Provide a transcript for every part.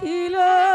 silah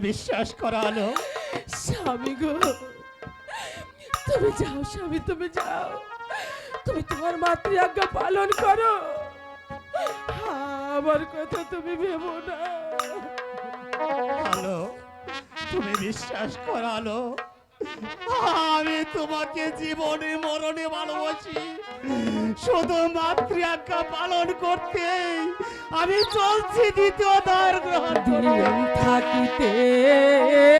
বিশ্বাস করালো। স্বামী গো তুমি যাও স্বামী তুমি যাও। তুমি তোমার মাতৃ আজ্ঞা পালন করো। আমার কথা তুমি ভেবো না। আলো তুমি বিশ্বাস করালো। আমি তোমাকে জীবনে মরণে ভালোবাসি। শুধু মাতৃ আজ্ঞা পালন করতে। আমি চলছি দ্বিতীয় দ্বার গ্রহণ থাকিতে।